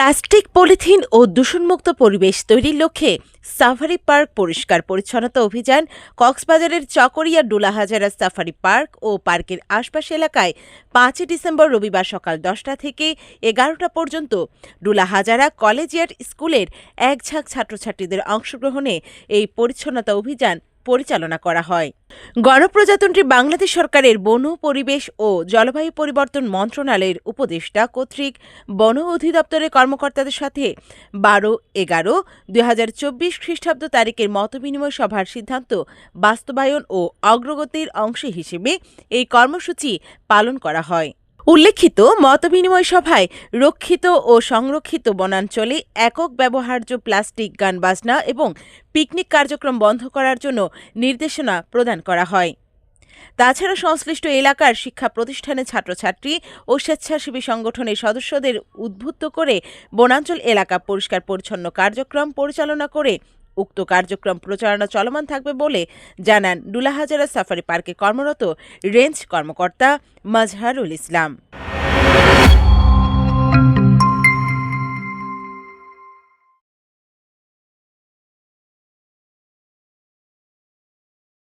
Plastic, polythene ও দূষণমুক্ত পরিবেশ তৈরির লক্ষ্যে সাফারি পার্ক পরিষ্কার পরিচ্ছন্নতা অভিযান কক্সবাজারের চকরিয়া ডুলাহাজারা সাফারি পার্ক ও পার্কের আশপাশ এলাকায় পাঁচই ডিসেম্বর রবিবার সকাল দশটা থেকে এগারোটা পর্যন্ত ডুলাহাজারা কলেজিয়েট স্কুলের এক ঝাঁক ছাত্রছাত্রীদের অংশগ্রহণে এই পরিচ্ছন্নতা অভিযান পরিচালনা করা হয়। গণপ্রজাতন্ত্রী বাংলাদেশ সরকারের বন, পরিবেশ ও জলবায়ু পরিবর্তন মন্ত্রণালয়ের উপদেষ্টা কর্তৃক বন অধিদপ্তরের কর্মকর্তাদের সাথে বারো এগারো দুই হাজার চব্বিশ খ্রিস্টাব্দ তারিখের মতবিনিময় সভার সিদ্ধান্ত বাস্তবায়ন ও অগ্রগতির অংশ হিসেবে এই কর্মসূচি পালন করা হয়। উল্লেখিত মতবিনিময় সভায় রক্ষিত ও সংরক্ষিত বনাঞ্চলে একক ব্যবহার্য প্লাস্টিক গান বাজনা এবং পিকনিক কার্যক্রম বন্ধ করার জন্য নির্দেশনা প্রদান করা হয়। তাছাড়া সংশ্লিষ্ট এলাকার শিক্ষা প্রতিষ্ঠানের ছাত্রছাত্রী ও স্বেচ্ছাসেবী সংগঠনের সদস্যদের উদ্বুদ্ধ করে বনাঞ্চল এলাকা পরিষ্কার পরিচ্ছন্ন কার্যক্রম পরিচালনা করে উক্ত কার্যক্রম প্রচারণা চলমান থাকবে বলে জানান ডুলাহাজারা সাফারি পার্কে কর্মরত রেঞ্জ কর্মকর্তা মাজহারুল ইসলাম।